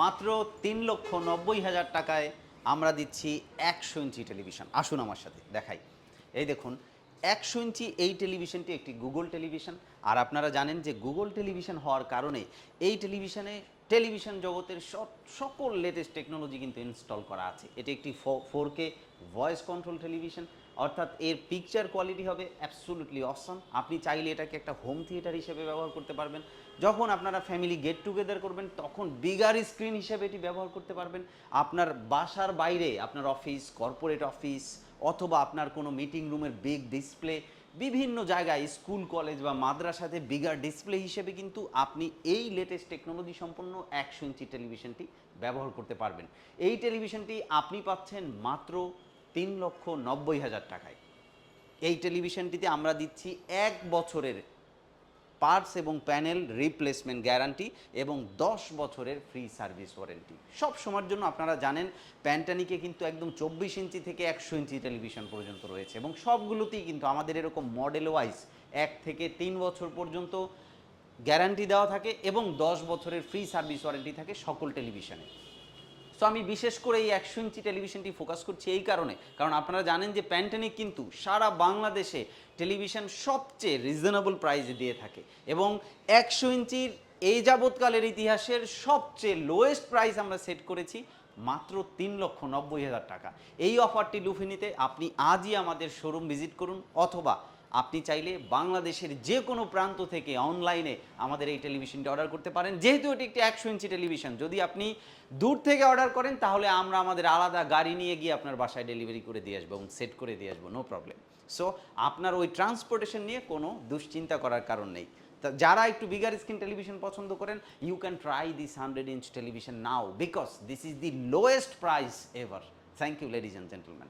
মাত্র তিন লক্ষ নব্বই হাজার টাকায় আমরা দিচ্ছি একশো ইঞ্চি টেলিভিশন। আসুন আমার সাথে, দেখাই। এই দেখুন, একশো ইঞ্চি এই টেলিভিশনটি একটি গুগল টেলিভিশন। আর আপনারা জানেন যে গুগল টেলিভিশন হওয়ার কারণে এই টেলিভিশনে টেলিভিশন জগতের সকল লেটেস্ট টেকনোলজি কিন্তু ইনস্টল করা আছে। এটি একটি four K voice control television অর্থাৎ এর পিকচার কোয়ালিটি হবে অ্যাবসুলুটলি অসম আপনি চাইলে এটাকে একটা হোম থিয়েটার হিসেবে ব্যবহার করতে পারবেন। যখন আপনারা ফ্যামিলি গেট টুগেদার করবেন, তখন বিগার স্ক্রিন হিসেবে এটি ব্যবহার করতে পারবেন। আপনার বাসার বাইরে, আপনার অফিস কর্পোরেট অফিস অথবা আপনার কোনো মিটিং রুমের বিগ ডিসপ্লে বিভিন্ন জায়গায় স্কুল, কলেজ বা মাদ্রাসাতে বিগার ডিসপ্লে হিসেবে কিন্তু আপনি এই লেটেস্ট টেকনোলজি সম্পন্ন একশো ইঞ্চি টেলিভিশনটি ব্যবহার করতে পারবেন। এই টেলিভিশনটি আপনি পাচ্ছেন মাত্র তিন লক্ষ নব্বই হাজার টাকায়। এই টেলিভিশনটিতে আমরা দিচ্ছি এক বছরের পার্টস এবং প্যানেল রিপ্লেসমেন্ট গ্যারান্টি এবং দশ বছরের ফ্রি সার্ভিস ওয়ারেন্টি সব সময়ের জন্য আপনারা জানেন প্যান্টানিকে কিন্তু একদম চব্বিশ ইঞ্চি থেকে একশো ইঞ্চি টেলিভিশন পর্যন্ত রয়েছে এবং সবগুলোতেই কিন্তু আমাদের এরকম মডেল ওয়াইজ এক থেকে তিন বছর পর্যন্ত গ্যারান্টি দেওয়া থাকে এবং দশ বছরের ফ্রি সার্ভিস ওয়ারেন্টি থাকে সকল টেলিভিশনে আমি বিশেষ করে এই একশো ইঞ্চি টেলিভিশনটি ফোকাস করছি এই কারণে। কারণ আপনারা জানেন যে প্যান্টানিক কিন্তু সারা বাংলাদেশে টেলিভিশন সবচেয়ে রিজনেবল প্রাইসে দিয়ে থাকে। এবং একশো ইঞ্চির এই যাবৎকালের ইতিহাসের সবচেয়ে লোয়েস্ট প্রাইস আমরা সেট করেছি মাত্র তিন লক্ষ নব্বই হাজার টাকা। এই অফারটি লুফে নিতে আপনি আজই আমাদের শোরুম ভিজিট করুন অথবা আপনি চাইলে বাংলাদেশের যে কোনো প্রান্ত থেকে অনলাইনে আমাদের এই টেলিভিশনটি অর্ডার করতে পারেন। যেহেতু এটি একটি একশো ইঞ্চি টেলিভিশন, যদি আপনি দূর থেকে অর্ডার করেন, তাহলে আমরা আমাদের আলাদা গাড়ি নিয়ে গিয়ে আপনার বাসায় ডেলিভারি করে দিয়ে আসব এবং সেট করে দিয়ে আসব, নো প্রবলেম। সো আপনার ওই ট্রান্সপোর্টেশন নিয়ে কোনো দুশ্চিন্তা করার কারণ নেই। যারা একটু বিগার স্ক্রিন টেলিভিশন পছন্দ করেন you can try this hundred inch television now because this is the lowest price ever thank you ladies and gentleman